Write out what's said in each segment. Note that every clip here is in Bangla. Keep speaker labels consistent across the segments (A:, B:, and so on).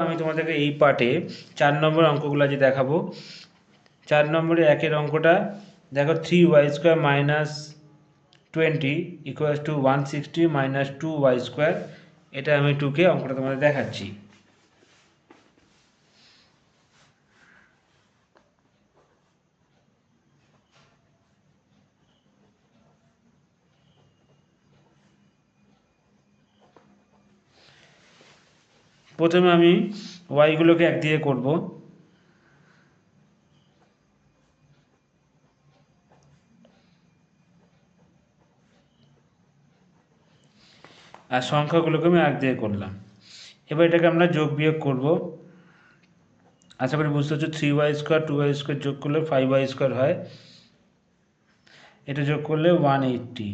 A: আমি তোমাদেরকে এই পার্টে চার নম্বর অঙ্কগুলো আজ দেখাবো। চার নম্বরে একের অঙ্কটা, দেখো three Y square minus twenty equals to one sixty minus two Y square এটা আমি টুকে অঙ্কটা তোমাদের দেখাচ্ছি। প্রথমে আমি ওয়াইগুলোকে এক দিয়ে করব। আর সংখ্যাগুলোকে আমি এক দিয়ে করলাম। এবার এটাকে আমরা যোগ বিয়োগ করব। আশা করি বুঝতে পারছ three Y square two Y square যোগ করলে ফাইভ ওয়াই স্কোয়ার হয়। এটা যোগ করলে one eighty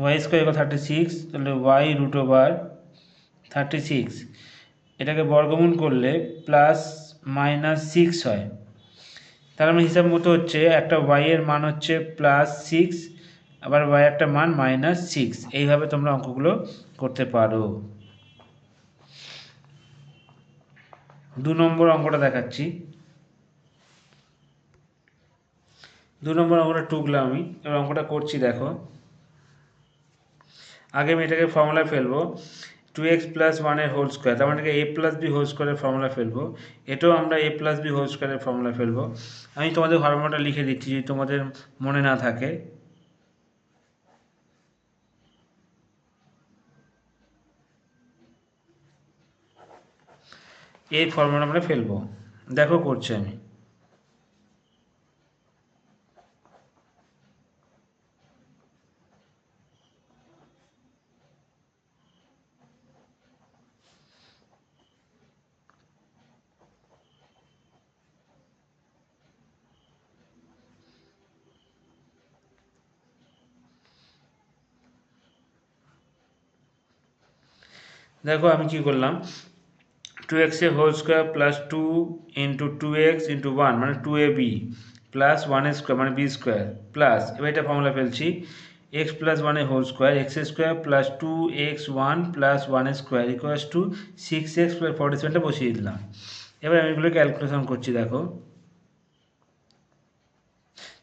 A: Y square equal thirty six তাহলে Y root over thirty six এটাকে বর্গমূল করলে প্লাস মাইনাস সিক্স হয়। তার মানে হিসাব মতো হচ্ছে একটা ওয়াই এর মান হচ্ছে প্লাস সিক্স আবার ওয়াই একটা মান মাইনাস সিক্স এইভাবে তোমরা অঙ্কগুলো করতে পারো। দু নম্বর অঙ্কটা দেখাচ্ছি। দু নম্বর অঙ্কটা টুকলাম আমি। এবার অঙ্কটা করছি, দেখো। আগে আমি এটাকে ফর্মুলা ফেলব টু এক্স প্লাস ওয়ানের হোল স্কোয়ার তার মানে এ প্লাস বি হোল স্কোয়ারের ফর্মুলা ফেলব, এটাও আমরা এ প্লাস বি হোল স্কোয়ারের ফর্মুলা ফেলব। আমি তোমাদের ফর্মুলাটা লিখে দিচ্ছি যদি তোমাদের মনে না থাকে। এই ফর্মুলা আমরা ফেলব। দেখো করছি আমি। দেখো আমি কি করলাম? Two X A whole square plus two into two X into one মানে two A B plus one square মানে বি স্কোয়ার প্লাস এবার এটা ফর্মুলা ফেলছি। এক্স প্লাস ওয়ানের whole square X square plus two X one plus one square equals two six X plus forty সেভেনটা বসিয়ে দিলাম। এবার আমি এগুলো ক্যালকুলেশন করছি, দেখো।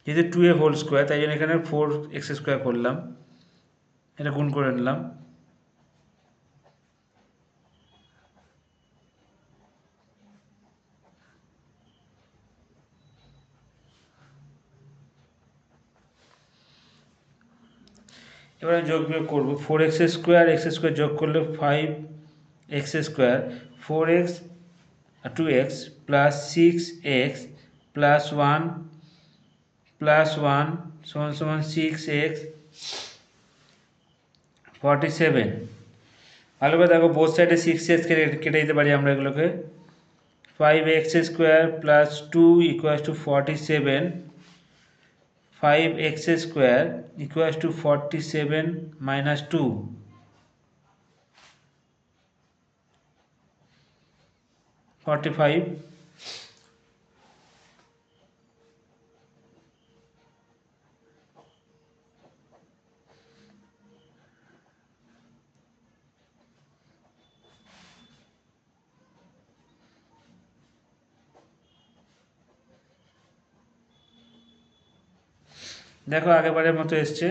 A: যেহেতু টু এ হোল স্কোয়ার তাই জন্য এখানে ফোর এক্স স্কোয়ার করলাম। এটা গুণ করে নিলাম। এবার আমি যোগ বিয়োগ করব। Four X square X square যোগ করলে five X square four X two X plus six X plus one plus one সমান সমান সিক্স এক্স ফর্টি সেভেন ভালো করে দেখো বোথ সাইডে সিক্স এক্স কেটে দিতে পারি আমরা এগুলোকে। Five x square plus two equal to forty seven 5x square equals to 47 minus 2. Forty-five দেখো আগেবারের মতো এসছে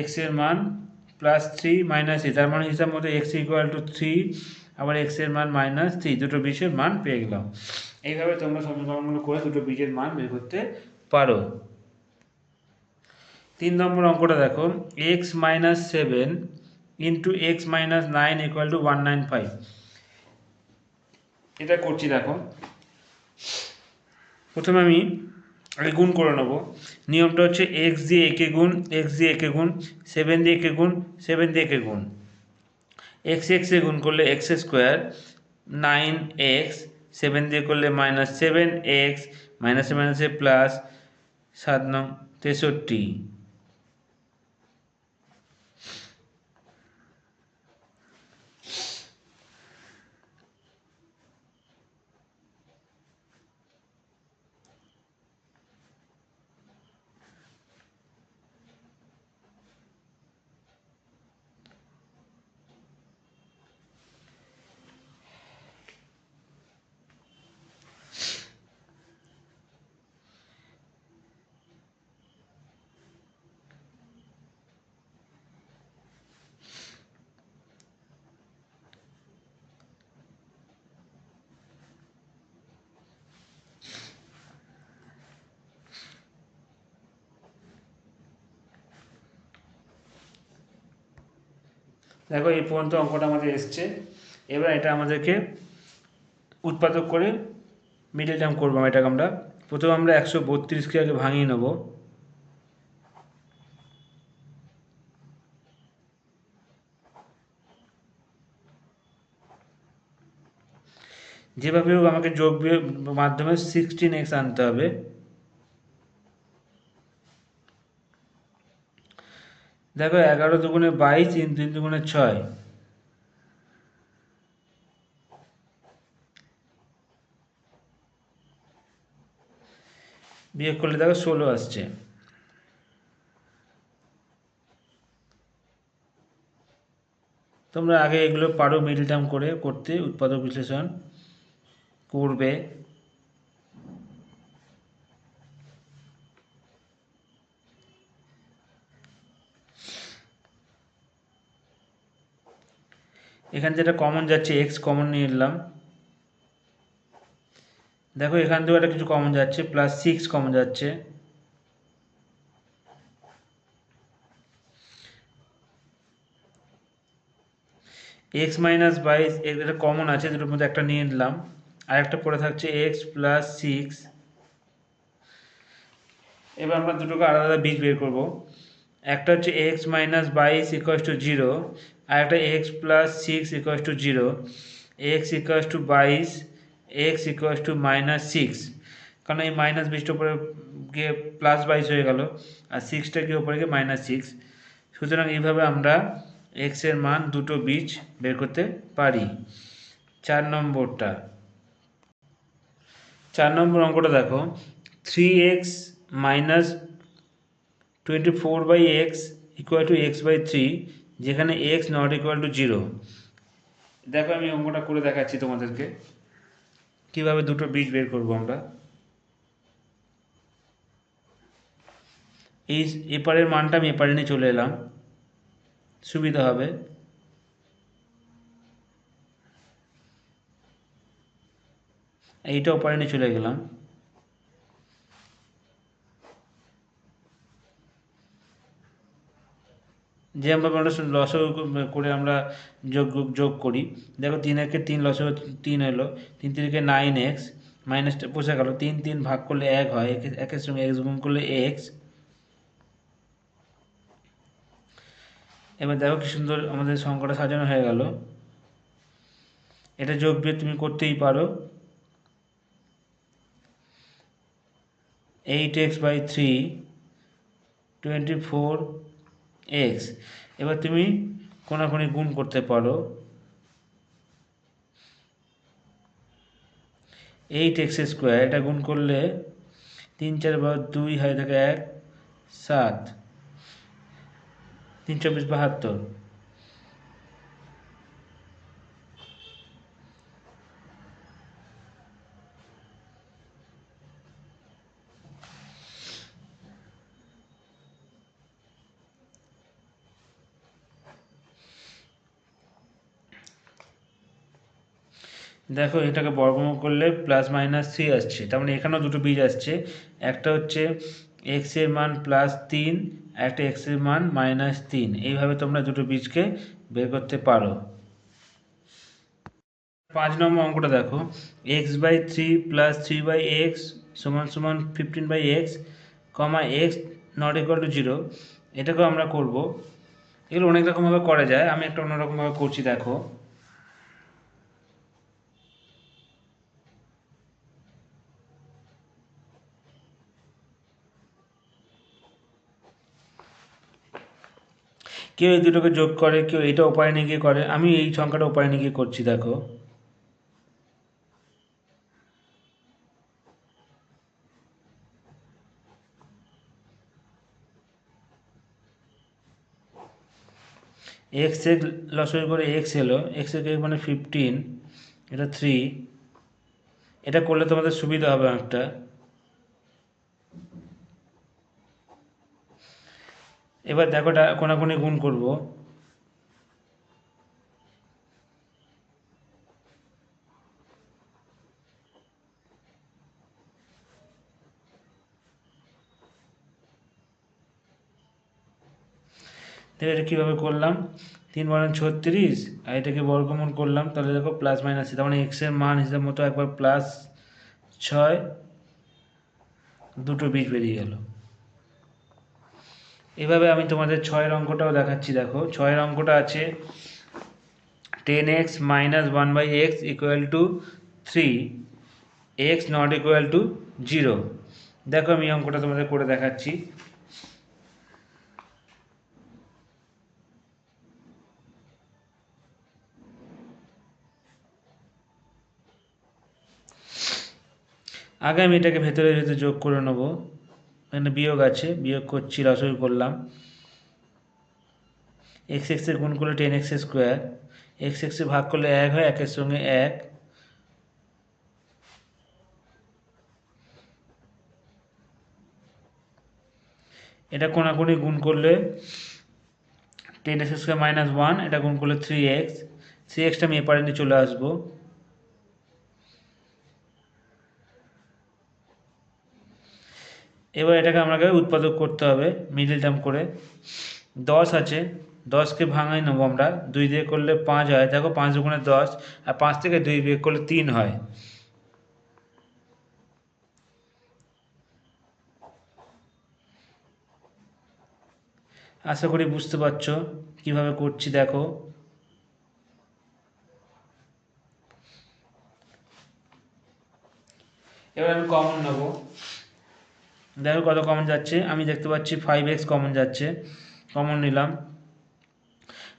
A: এক্সের মান প্লাস থ্রি মাইনাস থ্রি তার মানে হিসাব মতো এক্স ইকুয়াল টু থ্রি আবার এক্সের মান মাইনাস থ্রি দুটো বিষের মান পেয়ে গেলাম। এইভাবে তোমরা সমীকরণগুলো করে দুটো বীজের মান বের করতে পারো। তিন নম্বর অঙ্কটা দেখো x minus seven into x minus nine equal to one nine five এটা করছি দেখো। প্রথমে আমি আগে গুণ করে নেব। নিয়মটা হচ্ছে এক্স দিয়ে একে গুণ এক্স দিয়ে একে গুণ সেভেন দিয়ে একে গুণ সেভেন দিয়ে একে গুণ। এক্স এক্সে গুণ করলে x square nine x seven দিয়ে করলে মাইনাস সেভেন এক্স মাইনাসে মাইনাসে প্লাস সাত নং তেষট্টি। দেখো এই পর্যন্ত অঙ্কটা আমাদের এসছে। এবার এটা আমাদেরকে উৎপাদক করে মিডল টার্ম করব এটাকে আমরা। প্রথমে আমরা একশো বত্রিশকে আগে ভাঙিয়ে নেব। যেভাবে হোক আমাকে যোগ মাধ্যমে সিক্সটিন এক্স আনতে হবে। দেখো এগারো দুগুণে বাইশ, তিন তিন দুগুণে ছয়। বিয়োগ করলে দেখো ষোলো আসছে। তোমরা আগে এগুলো পারো মিডল টার্ম করে করতে, উৎপাদক বিশ্লেষণ করবে। এখান যেটা কমন যাচ্ছে এক্স কমন নিয়ে নিলাম। দেখো, এখান থেকেও একটা কিছু কমন যাচ্ছে প্লাস সিক্স কমন যাচ্ছে। এক্স মাইনাস বাইশ এটা কমন আছে, দুটোর মধ্যে একটা নিয়ে নিলাম। আর একটা পড়ে থাকছে এক্স প্লাস সিক্স এবার আমরা দুটোকে আলাদা আলাদা বীজ বের করব। একটা হচ্ছে এক্স মাইনাস বাইশ ইকোয়াস টু জিরো আর একটা x plus six equals to zero x equals to বাইশ x equals to minus six কারণ এই মাইনাস বিশটা উপরে গিয়ে প্লাস বাইশ হয়ে গেল, আর সিক্সটা গিয়ে উপরে গিয়ে মাইনাস সিক্স সুতরাং এইভাবে আমরা এক্সের মান দুটো বীজ বের করতে পারি। চার নম্বরটা। চার নম্বর অঙ্কটা দেখো। Three x minus twenty four by x equal to x by three যেখানে x not equal to zero দেখো আমি অঙ্কটা করে দেখাচ্ছি তোমাদেরকে। কীভাবে দুটো বীজ বের করব আমরা? এই, এপারের মানটা আমি এপারে নিয়ে চলে এলাম। সুবিধা হবে। এইটা ওপারে নিয়ে চলে গেলাম। যেভাবে আমরা লস করে আমরা যোগ যোগ করি। দেখো তিন একে তিন লস তিন এলো, তিন তিনকে নাইন এক্স মাইনাসটা বসে গেল, তিন তিন ভাগ করলে এক হয় একের সঙ্গে এক্স গুণ করলে এক্স এবার দেখো কি সুন্দর আমাদের সংখ্যাটা সাজানো হয়ে গেল। এটা যোগ বিয়োগ তুমি করতেই পারো। Eight x by three twenty four x এবার তুমি কোনাকুনি গুণ করতে পারো এইট এক্স স্কোয়ার এটা গুণ করলে তিন চার বার দুই হয় থাকে এক, সাত। তিন চব্বিশ বাহাত্তর। দেখো এটাকে বর্গমূল করলে প্লাস মাইনাস থ্রি আসছে। তার মানে এখানেও দুটো বীজ আসছে। একটা হচ্ছে এক্সের মান প্লাস তিন, একটা এক্সের মান মাইনাস তিন। এইভাবে তোমরা দুটো বীজকে বের করতে পারো। পাঁচ নম্বর অঙ্কটা দেখো। X by three plus three by x সমান সমান fifteen by x comma x not equal to zero এটাকেও আমরা করব। এগুলো অনেক রকমভাবে করা যায়। আমি একটা অন্যরকমভাবে করছি, দেখো। কেউ এই দুটোকে যোগ করে, কেউ উপায় নিয়ে গিয়ে করে। আমি এই সংখ্যাটা উপায় নিয়ে গিয়ে করছি, দেখো। এক্সের লসই করে এক্স এলো এক্সের মানে ফিফটিন এটা থ্রি এটা করলে তোমাদের সুবিধা হবে অনেকটা। এবার দেখো কোনাকুনি গুণ করব। দেখো এটা কীভাবে করলাম? তিন বারো ছত্রিশ, আর এটাকে বর্গমূল করলাম। তাহলে দেখো প্লাস মাইনাস তার মানে এক্সের মান হিসাব মতো একবার প্লাস ছয়, দুটো বীজ বেরিয়ে গেল। এভাবে আমি তোমাদের ছয়ের অঙ্কটাও দেখাচ্ছি, দেখো। ছয়ের অঙ্কটা আছে ten x minus one by x equal to three, x not equal to zero. দেখো আমি অঙ্কটা তোমাদের করে দেখাচ্ছি। আগে আমি এটাকে ভেতরে ভেতরে যোগ করে নেব। এখানে বিয়োগ আছে, বিয়োগ করছি রসই করলাম। এক্স এক্সের গুণ করলে টেন এক্স স্কোয়ার এক্স এক্সে ভাগ করলে এক হয়, একের সঙ্গে এক। এটা কোনাকুনি গুণ করলে ten x square minus one এটা গুণ করলে থ্রি এক্স থ্রি এক্সটা আমি এপারে নিয়ে চলে আসব। এবার এটাকে আমাকে উৎপাদক করতে হবে মিডিল টার্ম করে। দশ আছে, দশকে ভাঙাই নেব আমরা। দুই দিয়ে করলে পাঁচ হয়। দেখো পাঁচ দুগুণে দশ, আর পাঁচ থেকে দুই বিয়োগ করলে তিন হয়। আশা করি বুঝতে পারছ কীভাবে করছি, দেখো। এবার আমি কমন নেব। দেখো কত কমন যাচ্ছে। আমি দেখতে পাচ্ছি ফাইভ এক্স কমন যাচ্ছে। কমন নিলাম।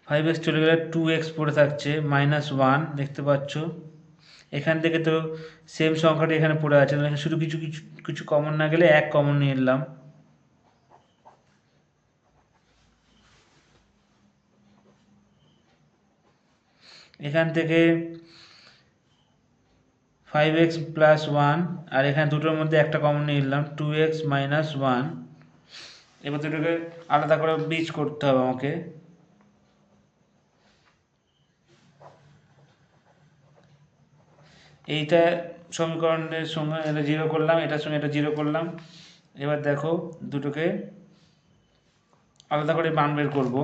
A: ফাইভ এক্স চলে গেলে টু এক্স পড়ে থাকছে মাইনাস ওয়ান দেখতে পাচ্ছ? এখান থেকে তো সেম সংখ্যাটা এখানে পড়ে আছে। শুধু কিছু কিছু কিছু কমন না গেলে এক কমন নিয়ে নিলাম। এখান থেকে ফাইভ এক্স প্লাস ওয়ান আর এখানে দুটোর মধ্যে একটা কমন নিয়ে নিলাম টু এক্স মাইনাস ওয়ান এবার দুটোকে আলাদা করে বীজ করতে হবে আমাকে। এইটা সমীকরণের সঙ্গে এটা জিরো করলাম, এটার সঙ্গে এটা জিরো করলাম। এবার দেখো দুটোকে আলাদা করে মান বের করব।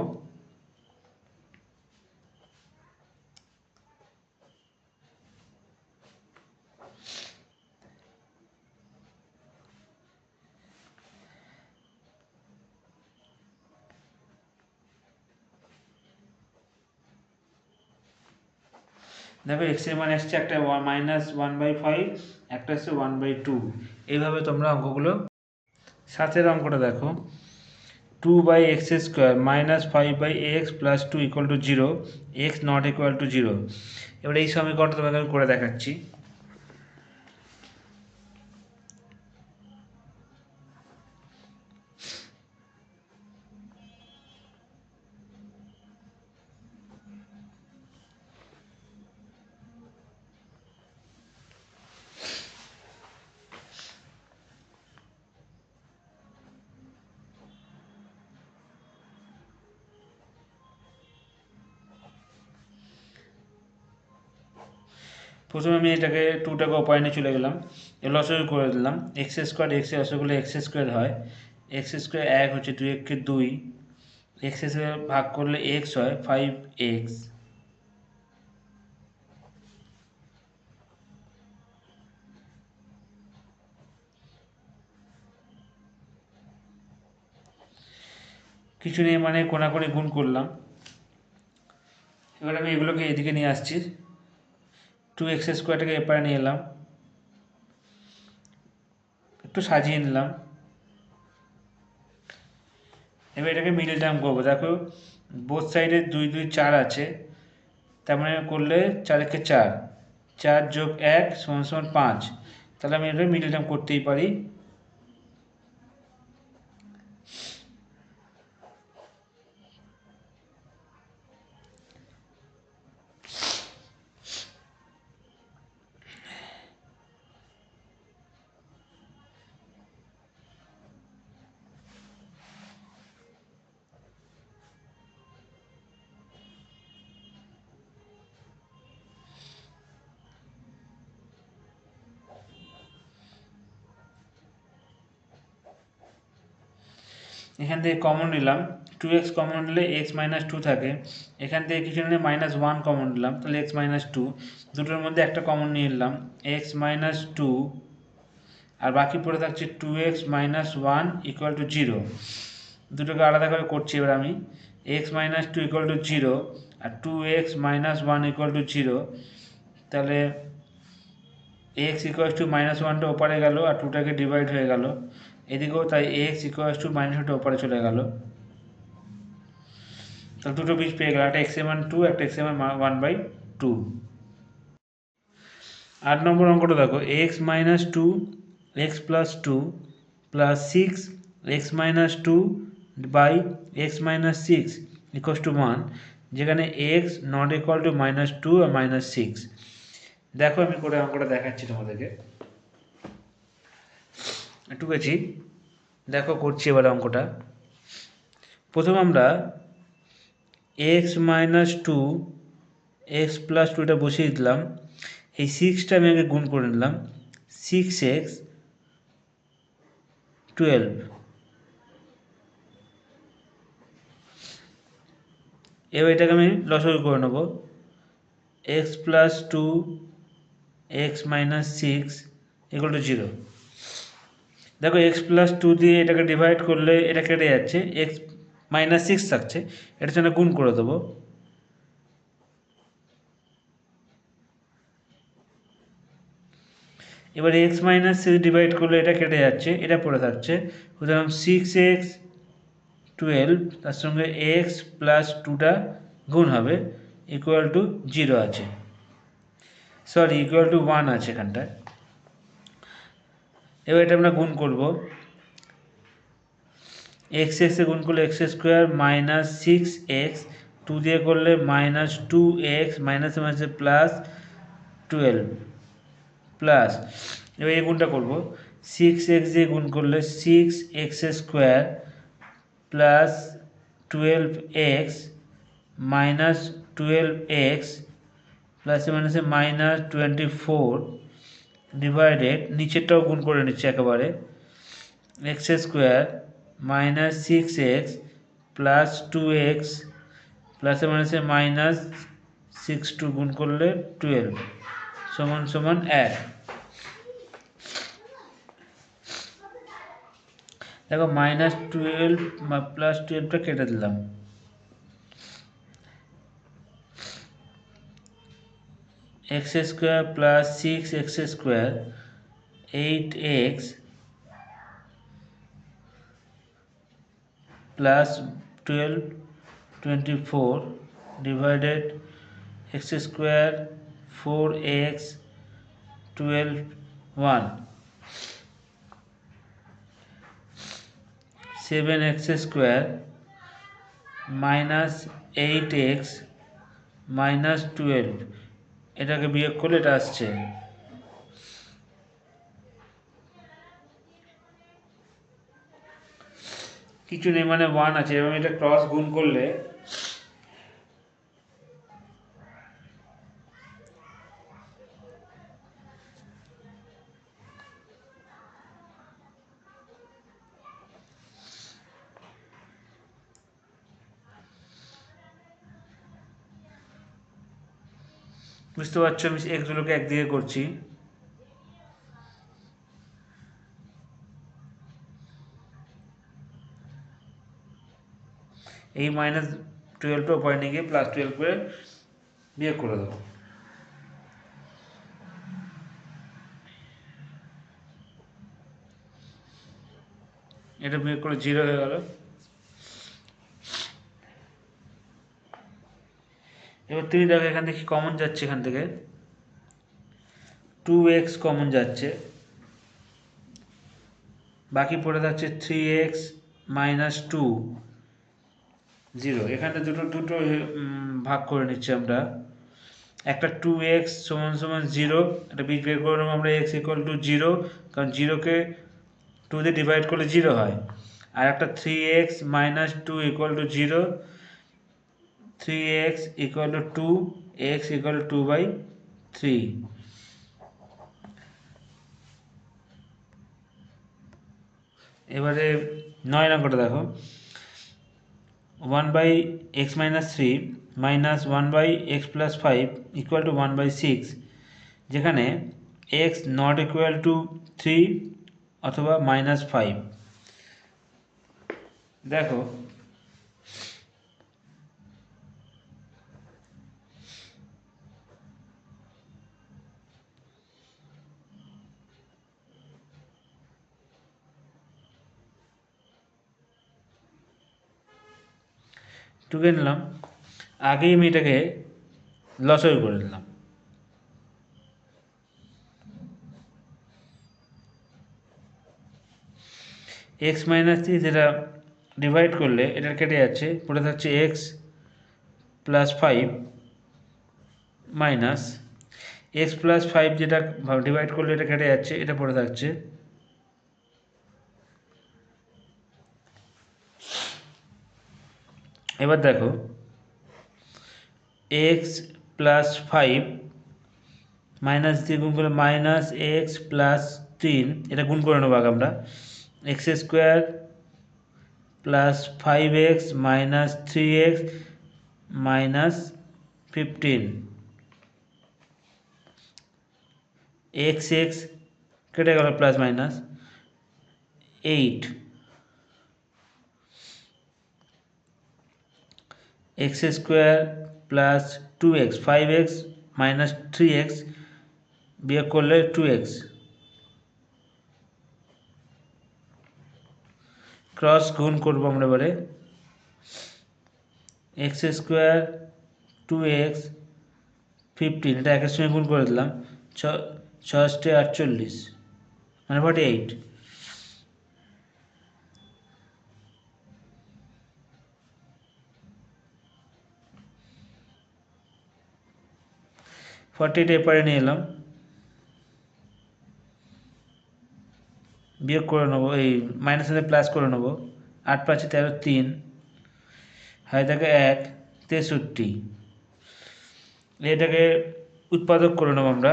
A: দেখো এক্সের মান এসছে একটা মাইনাস ওয়ান বাই ফাইভ একটা আসছে ওয়ান বাই টু এইভাবে তোমরা অঙ্কগুলো সাথের অঙ্কটা দেখো। Two by x square minus five by x plus two equal to zero x not equal to zero এবার এই সমীকরণটা তোমাকে আমি করে দেখাচ্ছি। প্রথমে আমি এটাকে টুটাকে অপায় নিয়ে চলে গেলাম। অসুখ করে দিলাম। এক্স স্কোয়ার এক্স অসুখগুলো এক্স স্কোয়ার হয়। এক্স স্কোয়ার এক হচ্ছে দুই এককে দুই। এক্স স্কোয়ার ভাগ করলে এক্স হয় ফাইভ এক্স কিছু নেই মানে কোনাকুনি গুণ করলাম। এবার আমি এগুলোকে এদিকে নিয়ে আসছি। টু এক্স স্কোয়ারটাকে এপারে নিয়ে এলাম। একটু সাজিয়ে নিলাম। এবার এটাকে মিডিল টার্ম করব। দেখো বোথ সাইডে দুই দুই, চার আছে। তার মানে করলে চারেকে চার। চার যোগ এক সমান সমান পাঁচ। তাহলে আমি এটা মিডল টার্ম করতেই পারি। এখান থেকে কমন নিলাম। টু এক্স কমন নিলে এক্স মাইনাস টু থাকে। এখান থেকে কিছু নিলে মাইনাস ওয়ান কমন নিলাম। তাহলে এক্স মাইনাস টু দুটোর মধ্যে একটা কমন নিয়ে নিলাম। এক্স মাইনাস টু আর বাকি পড়ে থাকছে two x minus one equal to zero দুটোকে আলাদা করে করছি এবার আমি। X minus two equal to zero R two x minus one equal to zero তাহলে এক্স ইকুয়াল টু মাইনাস ওয়ানটা ওপারে গেল, আর টুটাকে ডিভাইড হয়ে গেল। এদিকেও তাই এক্স ইকুয়াল টু মাইনাস টুটা ওপারে চলে গেল। তাহলে দুটো বীজ পেয়ে গেল, একটা এক্স এম ওয়ান টু একটা x M one by two আট নম্বর অঙ্কটা দেখো x minus two x plus two plus six x minus two by x minus six equals to one যেখানে x not equal to minus two R minus six দেখো আমি করে অঙ্কটা দেখাচ্ছি তোমাদেরকে। গেছি দেখো, করছি এবার অঙ্কটা। প্রথম আমরা x minus two x plus টুটা বসিয়ে দিলাম। এই সিক্সটা আমি আগে গুণ করে নিলাম। সিক্স এক্স টুয়েলভ এবার এটাকে আমি লসগু করে নেব। X plus two x minus six equal to zero দেখো এক্স প্লাস টু দিয়ে এটাকে ডিভাইড করলে এটা কেটে যাচ্ছে এক্স মাইনাস সিক্স থাকছে, এটার জন্য গুণ করে দেবো। এবার এক্স মাইনাস সিক্স ডিভাইড করলে এটা কেটে যাচ্ছে, এটা পড়ে থাকছে। সুতরাং সিক্স এক্স টুয়েলভ তার সঙ্গে এক্স প্লাস টুটা গুণ হবে ইকুয়াল টু জিরো আছে। সরি ইকুয়াল টু ওয়ান আছে এখানটায়। এবার এটা আমরা গুণ করব। এক্স এক্সে গুণ করলে x square minus six x two দিয়ে করলে মাইনাস টু এক্স মাইনাসে মাইনাসে প্লাস টুয়েলভ প্লাস এবার এই গুণটা করব। সিক্স এক্স দিয়ে গুণ করলে six x square plus twelve x minus twelve x প্লাসে মাইনাসে মাইনাস টোয়েন্টি ফোর ডিভাইডেড নিচেরটাও গুণ করে নিচ্ছে একেবারে x square minus six x plus two x প্লাসে মাইনাসে মাইনাস সিক্স টু গুণ করলে টুয়েলভ সমান সমান এক। দেখো মাইনাস টুয়েলভ প্লাস টুয়েলভটা কেটে দিলাম। X square plus six x square eight x plus twelve twenty four divided x square four x twelve one seven x square minus eight x minus twelve এটাকে বিয়োগ করলে এটা আসছে। কিছু নেই মানে ওয়ান আছে এবং এটা ক্রস গুণ করলে বুঝতে পারছ, আমি এক্সগুলোকে একদিকে করছি। এই মাইনাস টুয়েলভটা পয়েন্টে গিয়ে প্লাস টুয়েলভ করে বিয়োগ করে দেবো এটা বিয়ে করে জিরো হয়ে গেল। এবার তুমি দেখো, এখান থেকে কমন যাচ্ছে এখান থেকে? টু এক্স কমন যাচ্ছে। বাকি পড়ে যাচ্ছে three x minus two zero এখানে দুটো দুটো ভাগ করে নিচ্ছি আমরা। একটা টু এক্স সমান সমান জিরো একটা বীজ বের করে নেব আমরা এক্স ইকুয়াল টু জিরো কারণ জিরোকে টু দিয়ে ডিভাইড করলে জিরো হয়। আর একটা three x minus two equal to zero three x equal to two x equal to two three three নয় নম্বরটা দেখো। One by x minus three minus one by x plus five equal to one by six যেখানে x not equal to three অথবা মাইনাস ফাইভ দেখো টুকে নিলাম, আগেই আমি এটাকে লসই করে নিলাম এক্স মাইনাস থ্রি যেটা ডিভাইড করলে এটা কেটে যাচ্ছে, পড়ে থাকছে x plus five minus x plus five যেটা ডিভাইড করলে এটা কেটে যাচ্ছে, এটা পড়ে থাকছে এবার দেখো এক্স প্লাস ফাইভ মাইনাস দিয়ে গুণ করলে মাইনাস এক্স প্লাস তিন এটা গুণ করে নেব আগে আমরা। X square plus five x minus three x minus fifteen x x কেটে গেল plus minus eight x square plus two x, five x minus three x বিয়োগ করলে টু এক্স। ক্রস গুণ করব আমরা এবারে। X square two x fifteen, এটা একের সঙ্গে গুণ করে দিলাম, ছ ছষ্টে আটচল্লিশ মানে ফর্টি এইট ফর্টি এইট এপারে নিয়ে এলাম বিয়োগ করে নেব, এই মাইনাস প্লাস করে নেব। আট পাঁচে তেরো তিন, হয় থাকে এক, তেষট্টি। এটাকে উৎপাদক করে নেব আমরা।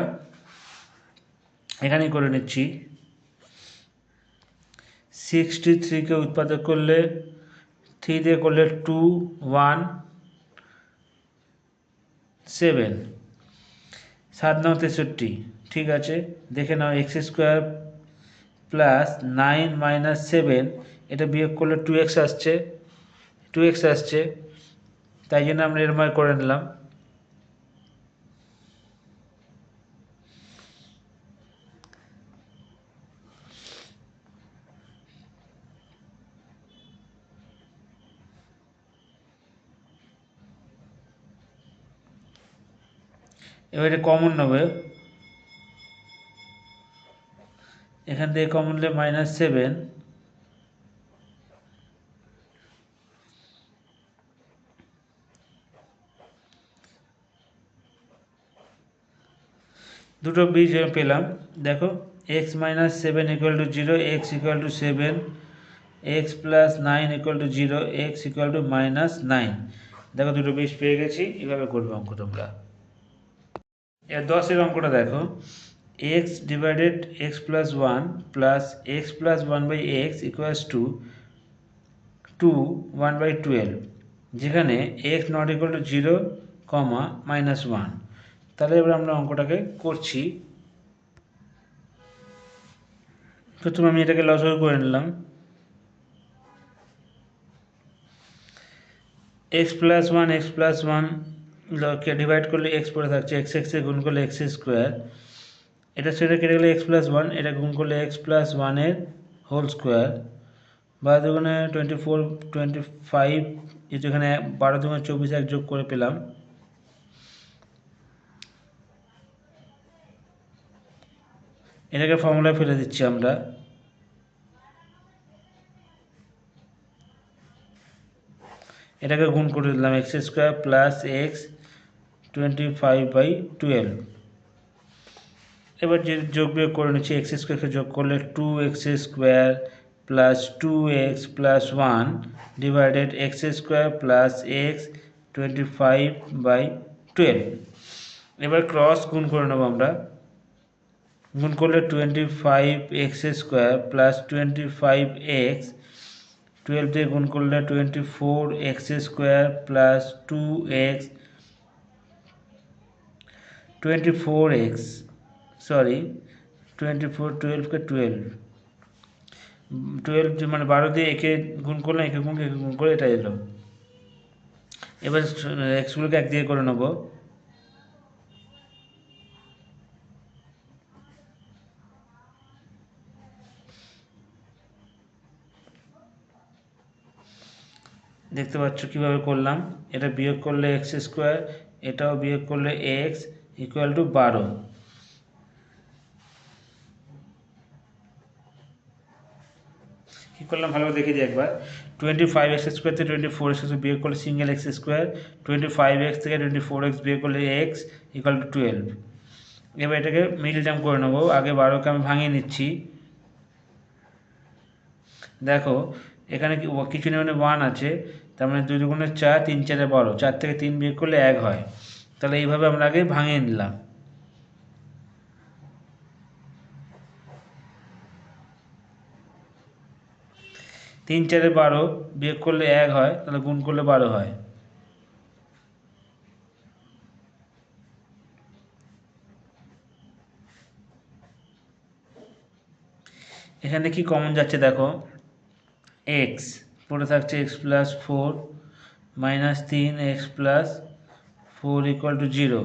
A: এখানেই করে নিচ্ছি। সিক্সটি থ্রিকে উৎপাদক করলে থ্রি দিয়ে করলে টু ওয়ান সেভেন সাত নয় তেষট্টি, ঠিক আছে? দেখে নাও x square plus nine minus seven এটা বিয়োগ করলে টু এক্স আসছে টু এক্স আসছে, তাই জন্য আমরা এরম করে নিলাম। এবারে কমন নেবে। এখান থেকে কমন নিলে মাইনাস সেভেন দুটো বীজ পেলাম। দেখো x minus seven equal to zero x equal to seven x plus nine equal to zero x equal to minus nine দেখো দুটো বীজ পেয়ে গেছি এভাবে করবে অঙ্ক তোমরা। এর দশের অঙ্কটা দেখো। X divided x plus one plus x plus one by x equals to two one by twelve যেখানে x not equal to zero comma minus one তাহলে এবার আমরা অঙ্কটাকে করছি। প্রথমে আমি এটাকে লসও করে নিলাম। X plus one x plus one কে ডিভাইড করলে এক্স পড়ে থাকছে এক্স এক্সে গুণ করলে এক্স স্কোয়ার এটা সেটা কেটে গেলে এক্স প্লাস ওয়ান এটা গুণ করলে এক্স প্লাস ওয়ানের হোল স্কোয়ার বারো দুগুণে টোয়েন্টি ফোর টোয়েন্টি ফাইভ যেখানে বারো দুগুণে চব্বিশ এক যোগ করে পেলাম। এটাকে ফর্মুলায় ফেলে দিচ্ছি আমরা। এটাকে গুণ করে দিলাম x square plus x twenty five by twelve এবার যে যোগ বিয়োগ করে নিচ্ছি এক্স স্কোয়ারকে যোগ করলে two x square plus two x plus one divided x square plus x twenty five by twelve এবার ক্রস গুণ করে নেব আমরা। গুণ করলে twenty five x square plus twenty five x twelve দিয়ে গুণ করলে twenty four x square plus two x twenty four x sorry twenty four টুয়েলভকে twelve twelve মানে বারো দিয়ে একে গুণ করলে একে গুণ একে গুণ করে এটা এলো। এবার এক্সগুলোকে এক দিয়ে করে নেব। দেখতে পাচ্ছ কীভাবে করলাম? এটা বিয়োগ করলে এক্স স্কোয়ার এটাও বিয়োগ করলে এক্স ইকুয়াল টু বারো। কী করলাম? ভালোভাবে দেখে দিই একবার। টোয়েন্টি ফাইভ এক্স স্কোয়ার থেকে টোয়েন্টি ফোর এক্স বিয়োগ করলে single x square twenty five x থেকে টোয়েন্টি ফোর এক্স বিয়োগ করলে এক্স ইকুয়াল টু টুয়েলভ এবার এটাকে মিডল টার্ম করে নেব। আগে বারোকে আমি ভাঙিয়ে নিচ্ছি। দেখো, এখানে কিছু নেই মানে ওয়ান আছে। তার মানে দুই দুগুণে চার, তিন চারে বারো। চার থেকে তিন বিয়োগ করলে এক হয়। তাহলে এইভাবে আমরা আগে ভাঙিয়ে নিলাম। তিন চারে বারো বিয়োগ করলে এক হয়, তাহলে গুণ করলে বারো হয়। এখানে কি কমন যাচ্ছে দেখো? এক্স পড়ে থাকছে এক্স প্লাস ফোর মাইনাস তিন x plus four equal to zero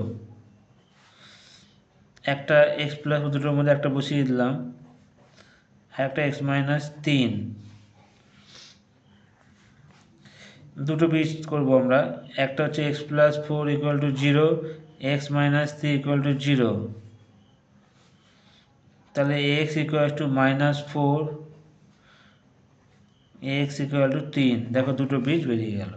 A: একটা এক্স প্লাস দুটোর মধ্যে একটা বসিয়ে দিলাম। একটা এক্স মাইনাস তিন। দুটো বীজ করব আমরা। একটা হচ্ছে x plus four equal to zero x minus three equal to zero তাহলে x equal to minus four x equal to তিন। দেখো দুটো বীজ বেরিয়ে গেল।